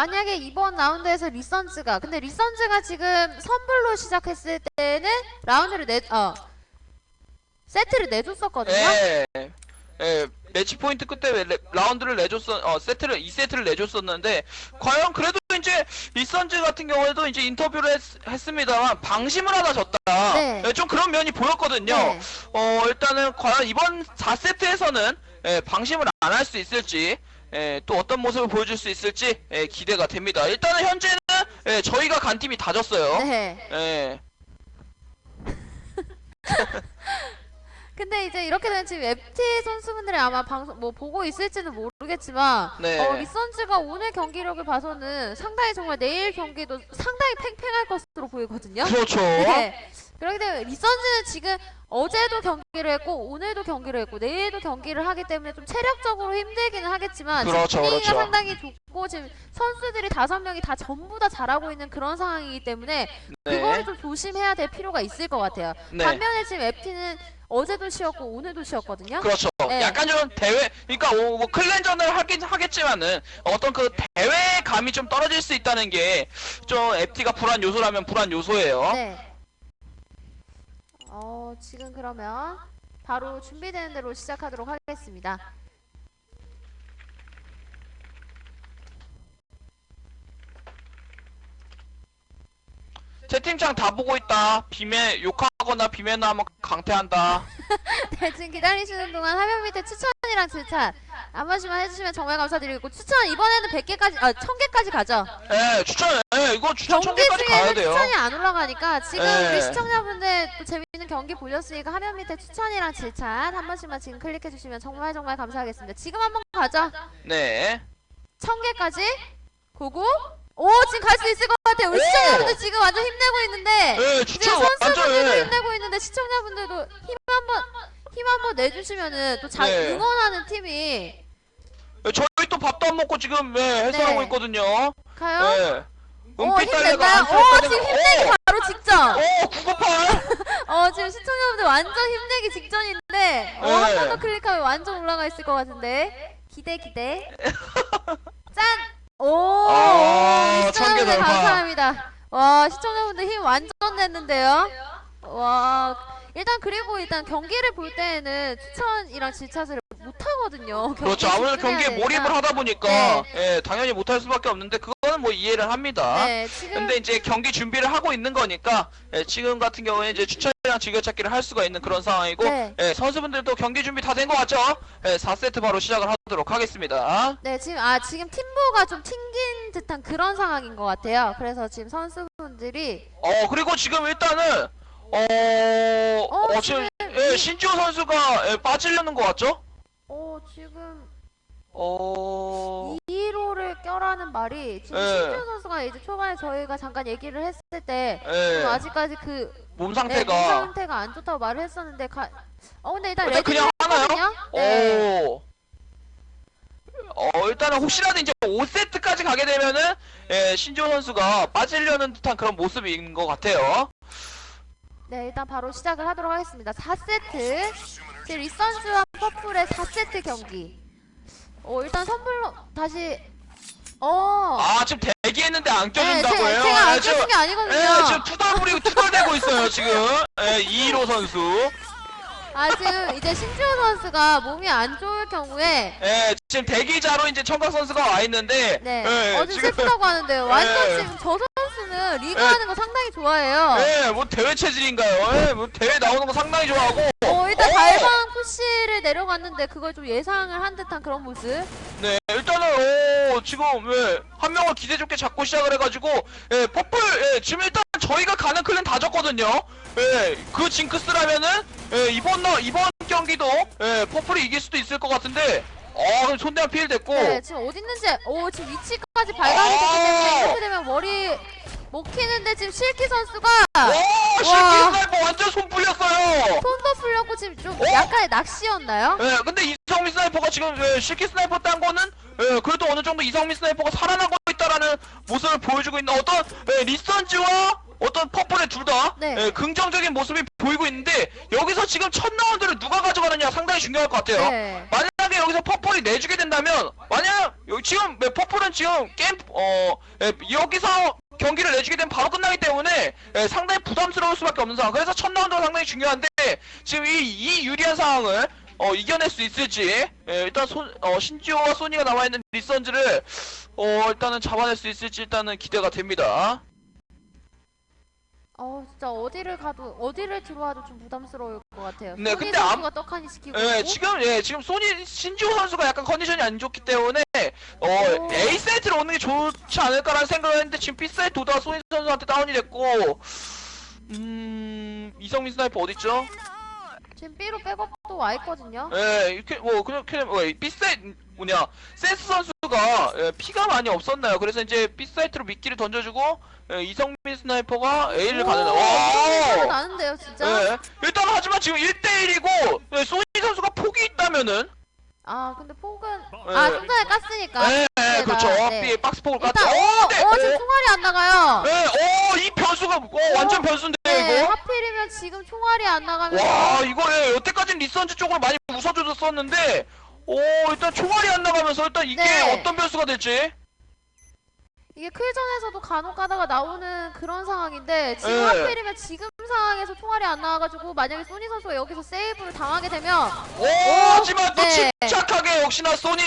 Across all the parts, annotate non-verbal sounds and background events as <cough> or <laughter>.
만약에 이번 라운드에서 리선즈가 근데 리선즈가 지금 선불로 시작했을 때는 라운드를 내 어 세트를 내줬었거든요. 예. 예. 매치 포인트 끝에 레- 라운드를 내줬었, 어, 세트를, 2세트를 내줬었는데, 과연 그래도 이제, 리선즈 같은 경우에도 이제 인터뷰를 했, 습니다만 방심을 하다 졌다. 네. 예, 좀 그런 면이 보였거든요. 네. 어, 일단은, 과연 이번 4세트에서는, 예, 방심을 안 할 수 있을지, 예, 또 어떤 모습을 보여줄 수 있을지, 예, 기대가 됩니다. 일단은 현재는, 예, 저희가 간 팀이 다 졌어요. 네. 예. <laughs> 근데 이제 이렇게 되면 지금 FT 선수분들이 아마 방송 뭐 보고 있을지는 모르겠지만 네. 어, 리선즈가 오늘 경기력을 봐서는 상당히 정말 내일 경기도 상당히 팽팽할 것으로 보이거든요. 그렇죠. 네. 그렇기 때문에 리선즈는 지금 어제도 경기를 했고 오늘도 경기를 했고 내일도 경기를 하기 때문에 좀 체력적으로 힘들기는 하겠지만 그렇죠, 분위기가 그렇죠. 상당히 좋고 지금 선수들이 다섯 명이 다 전부 다 잘하고 있는 그런 상황이기 때문에 그거를 좀 조심해야 될 필요가 있을 것 같아요. 네. 반면에 지금 FT는 어제도 쉬었고 오늘도 쉬었거든요. 그렇죠. 네. 약간 좀 대회, 그러니까 오, 뭐 클랜전을 하긴 하겠지만은 어떤 그 대회 감이 좀 떨어질 수 있다는 게 좀 FT가 불안 요소라면 불안 요소예요. 네. 어, 지금 그러면 바로 준비되는 대로 시작하도록 하겠습니다. 채팅창 다 보고 있다. 비매 욕하거나 비매나 하면 강퇴한다. <laughs> 네, 지금 기다리시는 동안 화면 밑에 추천이랑 질찬 한 번씩만 해주시면 정말 감사드리고 추천 이번에는 100개까지 아 1000개까지 가죠. 예, 추천, 예, 이거 추천 경기 1000개까지 가야 중에는 돼요. 추천이 안 올라가니까 지금 네. 우리 시청자분들 또 재밌는 경기 보셨으니까 화면 밑에 추천이랑 질찬 한 번씩만 지금 클릭해 주시면 정말 정말 감사하겠습니다. 지금 한번 가죠. 네. 1000개까지 고고 오 지금 갈 수 있을 것 같아 요. 우리 오! 시청자분들 지금 완전 힘내고 있는데 예, 지금 선수분들도 예. 힘내고 있는데 시청자분들도 힘 한번 힘 한번 내주시면은 또잘 네. 응원하는 팀이 예, 저희 또 밥도 안 먹고 지금, 예, 해설하고 네. 있거든요. 가요. 예. 오 은빛 달래가 힘낸다요. 안 오. 지금 힘내기 바로 직전. 오, 998! <laughs> 어 지금 시청자분들 완전 힘내기 직전인데 어, 네. 한번더 클릭하면 완전 올라가 있을 것 같은데 기대 기대. <laughs> 짠. 오. 아, 시청자분들. 감사합니다. 와 시청자분들 힘 완전 냈는데요. 와 일단 그리고 일단 경기를 볼 때에는 추천이랑 질차를 못 하거든요. 그렇죠. 아무래도 경기에 몰입을 하다 보니까, 네. 예, 당연히 못할 수밖에 없는데, 그 거는 뭐 이해를 합니다. 네 지금 근데 이제 경기 준비를 하고 있는 거니까 예, 지금 같은 경우에 이제 추천이랑 즐겨찾기를 할 수가 있는 그런 상황이고 네. 예, 선수분들도 경기 준비 다 된 것 같죠? 예, 4세트 바로 시작을 하도록 하겠습니다. 네 지금 아 지금 팀보가 좀 튕긴 듯한 그런 상황인 것 같아요. 그래서 지금 선수분들이 어 그리고 지금 일단은 어, 어, 지금 예, 신지호 선수가 예, 빠지려는 것 같죠? 어 지금 어 2호를 껴라는 말이 지금 네. 신준 선수가 이제 초반에 저희가 잠깐 얘기를 했을 때 예, 좀 아직까지 그 몸 네, 상태가 몸 상태가 안 좋다고 말을 했었는데 가... 어 근데 일단 일단 그냥 하나요? 했거든요. 네. 오. 어, 일단은 혹시라도 이제 5세트까지 가게 되면은, 예, 신지호 선수가 빠지려는 듯한 그런 모습인 것 같아요. 네 일단 바로 시작을 하도록 하겠습니다. 4세트 지금 리선즈와 퍼플의 4세트 경기. 어 일단 선불로 다시 어 아, 지금 대기했는데 안 네, 껴준다고 제가, 해요? 제가 안 예, 지금, 껴준 게 아니거든요. 예, 지금 투덜부리고 투덜대고 있어요, 지금. 예, 215 선수. 아 지금 이제 신지호 선수가 몸이 안 좋을 경우에 예, 지금 대기자로 이제 청각 선수가 와 있는데, 네 예, 어제 지금, 슬프다고 하는데요. <laughs> 완전 예. 지금 저 선수는 리그 예. 하는 거 상당히 좋아해요. 예, 뭐 대회 체질인가요? 예, 뭐 대회 나오는 거 상당히 좋아하고, 어 일단 오! 달방 푸시를 내려갔는데 그걸 좀 예상을 한 듯한 그런 모습. 네, 일단은 오, 지금 예, 한 명을 기대 좋게 잡고 시작을 해가지고 예, 퍼플 예, 지금 일단 저희가 가는 클랜 다 졌거든요. 예, 그 징크스라면은 예, 이번 나 이번 경기도 예, 퍼플이 이길 수도 있을 것 같은데 어, 손대한 피해 됐고 네 지금 어디 있는지 오 지금 위치까지 발각이 됐기 때문에 이렇게 되면 머리 먹히는데 지금 실키 선수가 와, 와. 스나이퍼 완전 손 풀렸어요. 손도 풀렸고 지금 좀 어? 약간의 낚시였나요? 예, 근데 이성민 스나이퍼가 지금 예, 실키 스나이퍼 딴 거는 예, 그래도 어느 정도 이성민 스나이퍼가 살아나고 있다라는 모습을 보여주고 있는 어떤 예, 리선즈와 어떤 퍼플의 둘다 네. 예, 긍정적인 모습이 보이고 있는데 여기서 지금 첫 라운드를 누가 가져가느냐 상당히 중요할 것 같아요. 네. 만약에 여기서 퍼플이 내주게 된다면 만약 지금 네, 퍼플은 지금 게임 어 예, 여기서 경기를 내주게 되면 바로 끝나기 때문에 예, 상당히 부담스러울 수밖에 없는 상황. 그래서 첫 라운드가 상당히 중요한데 지금 이, 이 유리한 상황을 어, 이겨낼 수 있을지 예, 일단 손, 어, 신지호와 소니가 나와 있는 리선즈를 어, 일단은 잡아낼 수 있을지 일단은 기대가 됩니다. 어 진짜 어디를 가도 어디를 들어와도 좀 부담스러울 것 같아요. 네, 소니 근데 암- 선수가 떡하니 시키고 예, 있고. 지금 예, 지금 소니 신지호 선수가 약간 컨디션이 안 좋기 때문에 어, 오. A 세트로 오는 게 좋지 않을까라는 생각을 했는데 지금 B 세트 오다가 소니 선수한테 다운이 됐고 음, 이성민 스나이퍼 어디 있죠? 지금 B로 백업도 와 있거든요. 예, 이렇게 뭐 그렇게 뭐 B 세트 뭐냐 센스 선수가 예, 피가 많이 없었나요? 그래서 이제 B 사이트로 미끼를 던져주고 예, 이성민 스나이퍼가 A를 가는. 오, 와. 나는데요 진짜. 예, 일단 하지만 지금 1대1이고 예, 소니 선수가 폭이 있다면은 아 근데 폭은 예. 아좀 전에 깠으니까. 예, 예, 네, 그렇죠. 나- 네. B 박스 폭을 일단 깠죠. 어, 어, 네. 어 지금 어, 총알이 안 나가요. 예, 어, 이 변수가 어, 완전 변수인데 네, 이거. 하필이면 지금 총알이 안 나가면서 와, 이거 예, 여태까지는 리선즈 쪽으로 많이 웃어줬었는데, 오, 일단 총알이 안 나가면서 일단 이게 네. 어떤 변수가 될지. 이게 클전에서도 간혹 가다가 나오는 그런 상황인데 지금 네. 하필이면 지금 상황에서 총알이 안 나와가지고 만약에 소니 선수가 여기서 세이브를 당하게 되면 오, 하지만 또 네. 침착하게 역시나 소니.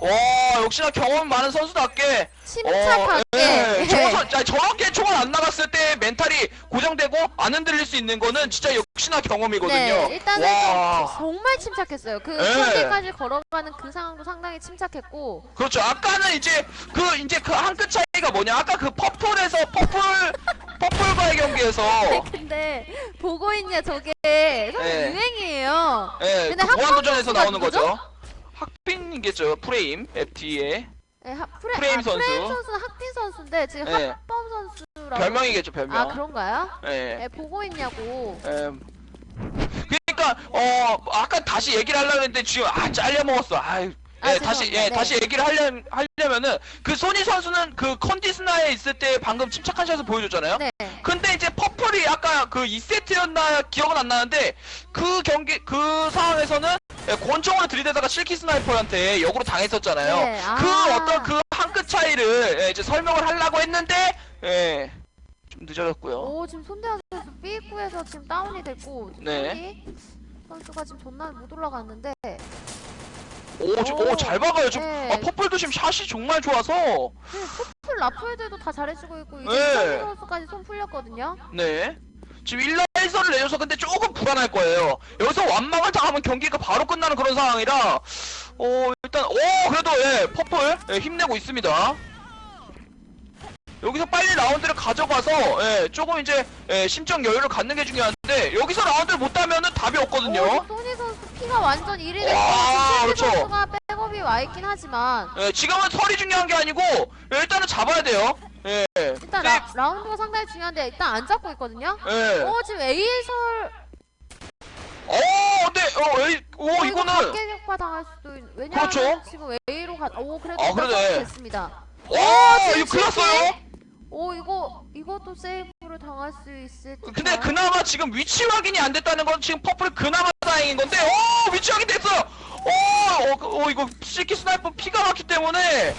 와, 역시나 경험 많은 선수답게. 침착하게 어, 예, <laughs> 저, 선- 아니, 저렇게 총알 안 나갔을 때 멘탈이 고정되고 안 흔들릴 수 있는 거는 진짜 역시나 경험이거든요. 네, 일단은 와. 좀 정말 침착했어요. 그 네. 경기까지 걸어가는 그 상황도 상당히 침착했고 그렇죠. 아까는 이제 그 이제 그 한 끗 차이가 뭐냐? 아까 그 퍼플에서 퍼플 <laughs> 퍼플과의 경기에서 근데 보고 있냐 저게 사실 네. 유행이에요. 예, 근데 그 무한도전에서 학번 나오는 선수가 거죠. 학빈이겠죠. 프레임 FT에 네, 하, 프레, 프레임 아, 선수. 프레임 선수는 학빈 선수인데 지금 네. 학범 선수라고 별명이겠죠. 별명. 아 그런가요? 예. 네, 보고 있냐고. 예. 그러니까 어 아까 다시 얘기를 하려고 했는데 지금 아 잘려 먹었어. 아유. 아, 예, 다시 죄송합니다. 예, 네. 다시 얘기를 하려 하려면은 그 소니 선수는 그 컨디스나에 있을 때 방금 침착한 샷을 보여줬잖아요. 네. 근데 이제 퍼플이 아까 그 2세트였나 기억은 안 나는데 그 경기 그 상황에서는 예, 권총으로 들이대다가 실키 스나이퍼한테 역으로 당했었잖아요. 네, 아. 그 어떤 그 한 끗 차이를 예, 이제 설명을 하려고 했는데 예, 좀 늦어졌고요. 오 지금 손대현 선수 B구에서 지금 다운이 됐고 네. 네. 선수가 지금 존나 못 올라갔는데 오, 지- 오, 잘 박아요. 지금 네. 아, 퍼플도 지금 샷이 정말 좋아서 풀 라프에들도 다 잘해주고 있고 이제 네. 선수까지 손 풀렸거든요. 네. 지금 1라이서를 내줘서 근데 조금 불안할 거예요. 여기서 완망을 당하면 경기가 바로 끝나는 그런 상황이라 어 일단 오 그래도 예 퍼플 예, 힘내고 있습니다. 여기서 빨리 라운드를 가져가서 예, 조금 이제 예, 심적 여유를 갖는 게 중요한데 여기서 라운드를 못 따면은 답이 없거든요. 오, 선희 선수 피가 완전 1위 됐고 와, 실키 그렇죠. 선수가 백업이 와 있긴 하지만 예, 지금은 설이 중요한 게 아니고 예, 일단은 잡아야 돼요. 예. 일단 네, 라, 라운드가 상당히 중요한데 일단 안 잡고 있거든요. 예. 오 지금 A설 어, 어, 에이, 오 어, 이거 이거는 각계 격파 당할 수도 있... 왜냐면 그렇죠. 지금 A로 가. 오 그래도 아, 일단 그러네. 서브 됐습니다. 오 이거 큰일 났어요. 오 이거 이것도 세이브를 당할 수 있을. 근데 그나마 지금 위치 확인이 안 됐다는 건 지금 퍼플 그나마 다행인 건데 오 위치 확인 됐어요 오, 어, 그- 어 이거 실키 스나이퍼 피가 났기 때문에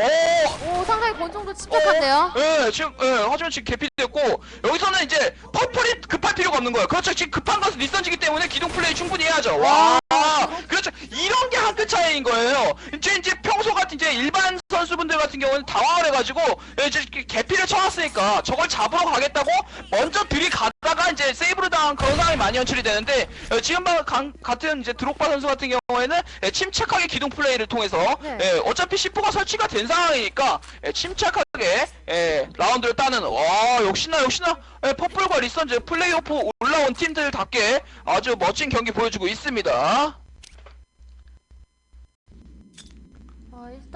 오 오 상당히 권총도 침착한데요. 예, 지금, 예, 하지만 지금 개피됐고, 여기서는 이제, 퍼플이 급할 필요가 없는 거예요. 그렇죠. 지금 급한 것은 리선지기 때문에 기동 플레이 충분히 해야죠. 와, 그렇죠. 이런 게 한 끗 차이인 거예요. 이제, 이제 평소 같은, 이제 일반 선수분들 같은 경우는 당황을 해가지고, 예, 이제 개피를 쳐놨으니까, 저걸 잡으러 가겠다고, 먼저 들이가다가, 이제, 세 많이 연출이 되는데, 어, 지금 방, 강- 같은, 이제, 드록바 선수 같은 경우에는, 예, 침착하게 기동 플레이를 통해서, 네. 예, 어차피 10호가 설치가 된 상황이니까 예, 침착하게 예, 라운드를 따는 와 역시나 역시나 예, 퍼플과 리선즈 플레이오프 올라온 팀들답게 아주 멋진 경기 보여주고 있습니다.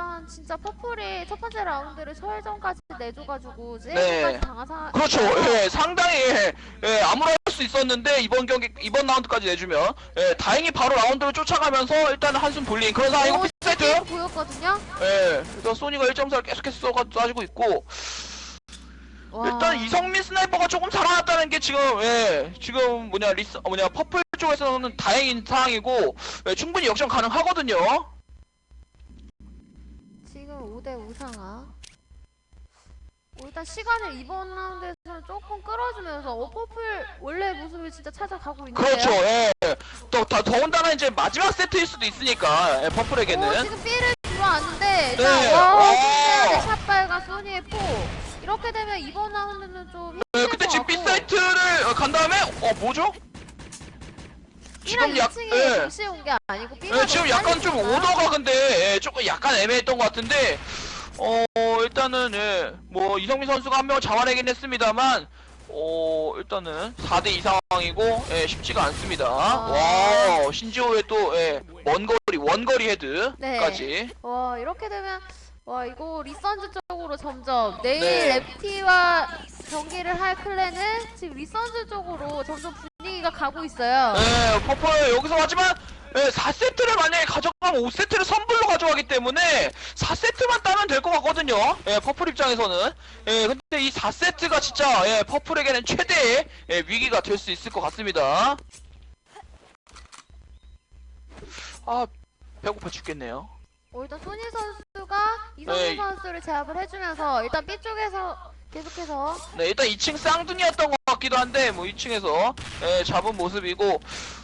일단 진짜 퍼플이 첫 번째 라운드를 설전까지 내줘가지고 네. 세이브까지 당하사. 그렇죠. 예, 상당히 예, 예, 아무럴 수 있었는데 이번 경기 이번 라운드까지 내주면 예, 다행히 바로 라운드를 쫓아가면서 일단 한숨 돌린 그런 상황이고 오, 피세트. 세이브 보였거든요. 예, 그래서 소니가 1점사를 계속해서 쏴주고 있고 와. 일단 이성민 스나이퍼가 조금 살아났다는 게 지금 예 지금 뭐냐 리스 어, 뭐냐 퍼플 쪽에서는 다행인 상황이고 예, 충분히 역전 가능하거든요. 5대 우상아. 어, 일단 시간을 이번 라운드에서는 조금 끌어주면서 어, 퍼플 원래 모습을 진짜 찾아가고 있는데요. 그렇죠. 예. 또 더, 더군다나 이제 마지막 세트일 수도 있으니까 예, 오, 퍼플에게는 지금 B를 들어왔는데 일단 네. 와 와. 신기하게 샷발과 소니의 포 이렇게 되면 이번 라운드는 좀 예, 힘들 그때 것 지금 같고 사이트를 어, 간 다음에 어 뭐죠? 1랑 지금 약 2층이 예. 동시에 온 게 아니고 B가 예, 지금 약간 좀 오더가 근데 예, 조금 약간 애매했던 것 같은데 어 일단은 예, 뭐 이성민 선수가 한 명을 잡아내긴 했습니다만 어 일단은 4대 2 상황이고 예, 쉽지가 않습니다. 아. 와 신지호의 또 예, 원거리 원거리 헤드까지 와 이렇게 되면 와 이거 리선즈 쪽으로 점점 내일 네. 랩티와 경기를 할 클랜은 지금 리선즈 쪽으로 점점 분 위기가 가고 있어요. 예, 퍼플 여기서 하지만 예, 4세트를 만약에 가져가면 5세트를 선불로 가져가기 때문에 4세트만 따면 될 것 같거든요. 예, 퍼플 입장에서는. 예, 근데 이 4세트가 진짜 예, 퍼플에게는 최대의 예, 위기가 될 수 있을 것 같습니다. 아, 배고파 죽겠네요. 어, 일단 소니 선수가 이성민 네. 선수를 제압을 해주면서 일단 B 쪽에서 계속해서 네, 일단 2층 쌍둥이였던 것 같기도 한데 뭐 2층에서 예, 잡은 모습이고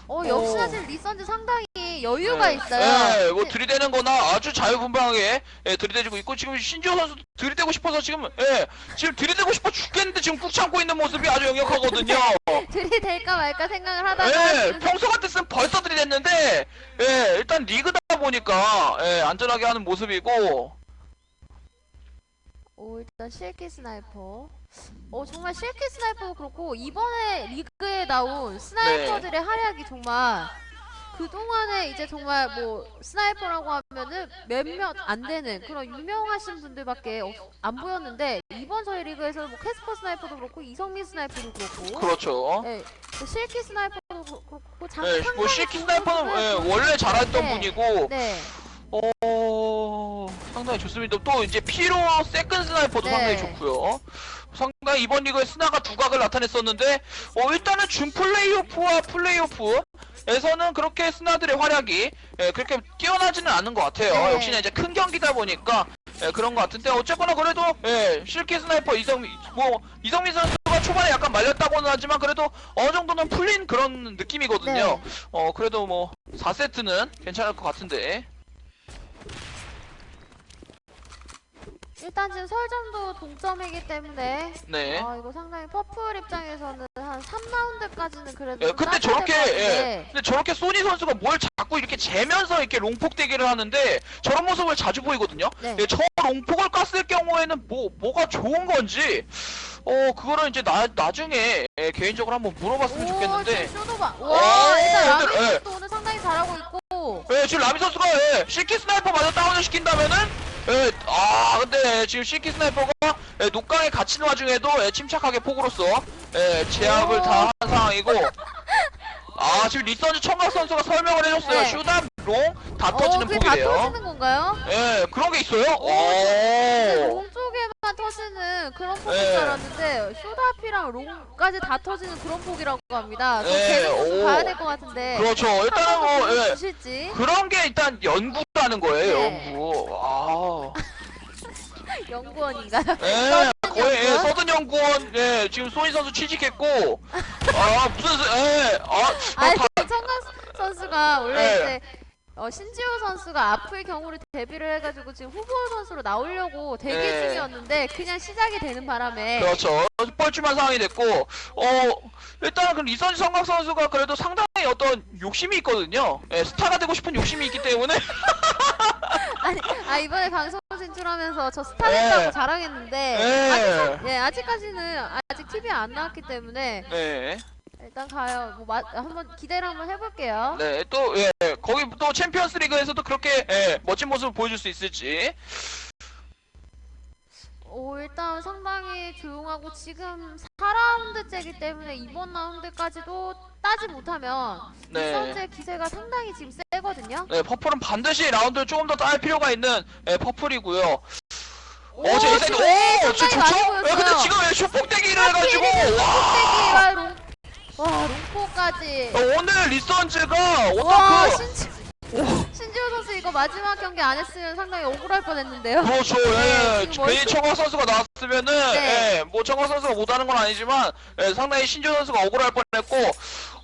어 역시나 오. 지금 리선즈 상당히 여유가 네. 있어요. 네, 뭐 들이대는 거나 아주 자유분방하게 예, 들이대주고 있고 지금 신지호 선수 들이대고 싶어서 지금 예, 지금 들이대고 싶어 죽겠는데 지금 꾹 참고 있는 모습이 아주 역력하거든요. <laughs> 들이댈까 말까 생각을 하다가 예, 지금 평소 같았으면 벌써 들이댔는데 예, 일단 리그다 보니까 예, 안전하게 하는 모습이고 오 일단 실키 스나이퍼. 어 정말 실키 스나이퍼도 그렇고 이번에 리그에 나온 스나이퍼들의 활약이 정말 그 동안에 이제 정말 뭐 스나이퍼라고 하면은 몇몇 안 되는 그런 유명하신 분들밖에 없- 안 보였는데 이번 저희 리그에서는 뭐 캐스퍼 스나이퍼도 그렇고 이성민 스나이퍼도 그렇고 그렇죠. 네, 뭐 실키 스나이퍼도 그렇고 예, 뭐 실키 스나이퍼는 예, 원래 잘했던 네. 분이고 네. 어 상당히 좋습니다. 또 이제 피로 세컨 스나이퍼도 네. 상당히 좋고요. 상당히 이번 리그에 스나가 두각을 나타냈었는데 어 일단은 준 플레이오프와 플레이오프에서는 그렇게 스나들의 활약이 예, 그렇게 뛰어나지는 않은 것 같아요. 네. 역시나 이제 큰 경기다 보니까 예, 그런 것 같은데 어쨌거나 그래도 예, 실키 스나이퍼 이성민 뭐 이성민 선수가 초반에 약간 말렸다고는 하지만 그래도 어느 정도는 풀린 그런 느낌이거든요. 네. 어 그래도 뭐 4세트는 괜찮을 것 같은데. 일단 지금 설점도 동점이기 때문에 네. 아 이거 상당히 퍼플 입장에서는 한 3라운드까지는 그래도 예, 좀 근데 저렇게 예, 같은데. 근데 저렇게 소니 선수가 뭘 자꾸 이렇게 재면서 이렇게 롱폭 대기를 하는데 저런 모습을 자주 보이거든요. 네. 예, 저 롱폭을 깠을 경우에는 뭐 뭐가 좋은 건지 어 그거를 이제 나 나중에 예, 개인적으로 한번 물어봤으면 오, 좋겠는데. 지금 쇼도바. 오, 와, 일단 근데, 라미 예. 오늘 상당히 잘하고 있고. 예, 지금 라미 선수가 예, 실키 스나이퍼 마저 다운을 시킨다면은 예, 아 근데 지금 실키 스나이퍼가 예, 녹강에 갇힌 와중에도 예, 침착하게 폭으로써 예, 제압을 오. 다한 상황이고 아 지금 리선즈 청각 선수가 설명을 해줬어요 네. 슈담 롱 다 어, 터지는 그게 다 폭이래요 터지는 건가요? 예 그런 게 있어요 오, 오롱 터지는 그런 폭인 네. 줄 알았는데 쇼다피랑 롱까지 다 터지는 그런 폭이라고 합니다. 그 네, 좀 오. 봐야 될 것 같은데. 그렇죠 일단은 뭐 예, 주실지 그런 게 일단 연구라는 거예요 네. 연구 아 <laughs> 연구원인가요? 예, 거의 예? 서든 연구원 예, 지금 소니 선수 취직했고 아 무슨 스- 예, 아, 아, 아니 다, 청각 선수가 원래 네. 이제 어, 신지호 선수가 아플 경우를 대비를 해가지고 지금 후보 선수로 나오려고 대기 네. 중이었는데 그냥 시작이 되는 바람에 그렇죠 뻘쭘한 상황이 됐고 어 일단은 그 리선지 성각 선수가 그래도 상당히 어떤 욕심이 있거든요 예, 스타가 되고 싶은 욕심이 있기 때문에 <laughs> 아니 아 이번에 방송 진출하면서 저 스타 네. 됐다고 자랑했는데 예. 아직 예 아직까지는 아직 TV에 안 나왔기 때문에 네, 일단 가요 뭐 마, 한번 기대를 한번 해볼게요. 네, 또, 예, 거기 또 챔피언스 리그에서도 그렇게, 예, 멋진 모습을 보여줄 수 있을지. 오 일단 상당히 조용하고 지금 4라운드째기 때문에 이번 라운드까지도 따지 못하면 네. 리선즈의 기세가 상당히 지금 세거든요. 네, 퍼플은 반드시 라운드를 조금 더 따할 필요가 있는, 예, 퍼플이고요. 오, 어제 지금 오, 많이 좋죠? 예, 근데 지금 예, 슈폭대기를 해가지고, 와! 와 롱, 와 롱포까지. 어, 오늘 리선즈가 와 그, 신지 신지호 선수 이거 마지막 경기 안 했으면 상당히 억울할 뻔했는데요. 그렇죠. 네, 예. 지금 괜히 청아 선수가 나왔으면은 네. 예, 뭐 청아 선수가 못하는 건 아니지만 예, 상당히 신조 선수가 억울할 뻔했고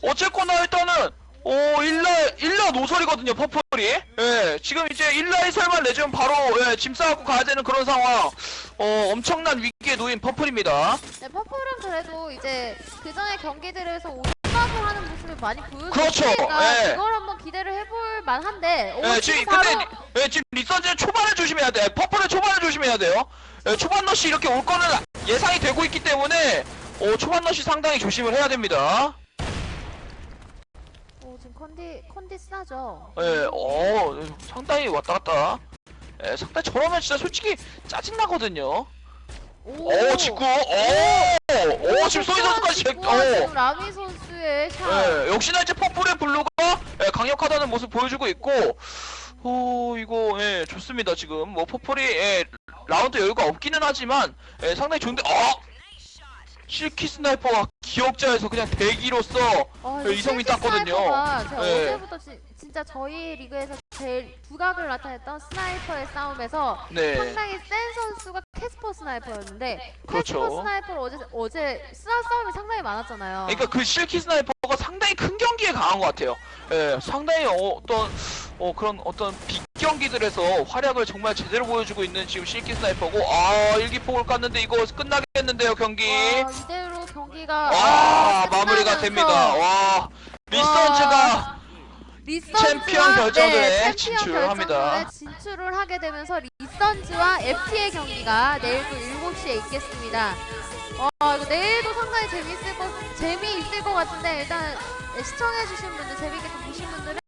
어쨌거나 일단은 오 1라 1라 노설이거든요 퍼플이. 예. 지금 이제 1라에 설마 내주면 바로 예, 짐 싸갖고 가야 되는 그런 상황. 어 엄청난 위기에 놓인 퍼플입니다. 네, 퍼플은 그래도 이제 그 전에 경기들에서 오답을 하는 모습을 많이 그렇죠. 보여줬으니까 예. 그걸 한번 기대를 해볼 만한데 오, 예, 지금 근데 예, 지금 리선즈는 초반에 조심해야 돼. 퍼플은 초반에 조심해야 돼요. 예, 초반 러시 이렇게 올 거는 예상이 되고 있기 때문에 어, 초반 러시 상당히 조심을 해야 됩니다. 오, 컨디 컨디 쓰나죠. 예, 어, 상당히 왔다 갔다. 예, 상당히 저러면 진짜 솔직히 짜증 나거든요. 오, 어, 직구, 어, 오, 지금 소희 선수까지 제, 지금 어. 라미 선수의 샷. 예, 역시나 이제 퍼플의 블루가 예, 강력하다는 모습 보여주고 있고, 오, 이거, 예, 좋습니다, 지금. 뭐, 퍼플이, 예, 라운드 여유가 없기는 하지만, 예, 상당히 좋은데, 어! 실키 스나이퍼가 기억자에서 그냥 대기로서, 어, 예, 이성민 땄거든요. 제가 예. 어제부터 지- 진짜 저희 리그에서 제일 두각을 나타냈던 스나이퍼의 싸움에서 네. 상당히 센 선수가 캐스퍼 스나이퍼였는데 그렇죠. 캐스퍼 스나이퍼를 어제 어제 스나 싸움이 상당히 많았잖아요. 그러니까 그 실키 스나이퍼가 상당히 큰 경기에 강한 것 같아요. 예, 상당히 어, 어떤 어, 그런 어떤 빅 경기들에서 활약을 정말 제대로 보여주고 있는 지금 실키 스나이퍼고 아 일기폭을 깠는데 이거 끝나겠는데요 경기. 와, 이대로 경기가 와 아, 마무리가 끝나면서 됩니다. 와 리선즈가 리선즈와 챔피언 결정전에 네, 챔피언 진출합니다. 결정전에 진출을 하게 되면서 리선즈와 FT의 경기가 내일도 7시에 있겠습니다. 어, 이거 내일도 상당히 재미있을 것, 재미있을 것 같은데 일단 네, 시청해주신 분들, 또 보신 분들은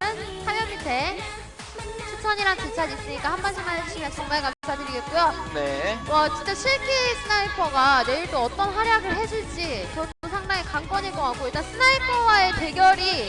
화면 밑에 추 천이랑 기차 있으니까 한 번씩만 해주시면 정말 감사드리겠고요. 네. 와 진짜 실키 스나이퍼가 내일 또 어떤 활약을 해줄지 저도 상당히 관건일 것 같고 일단 스나이퍼와의 대결이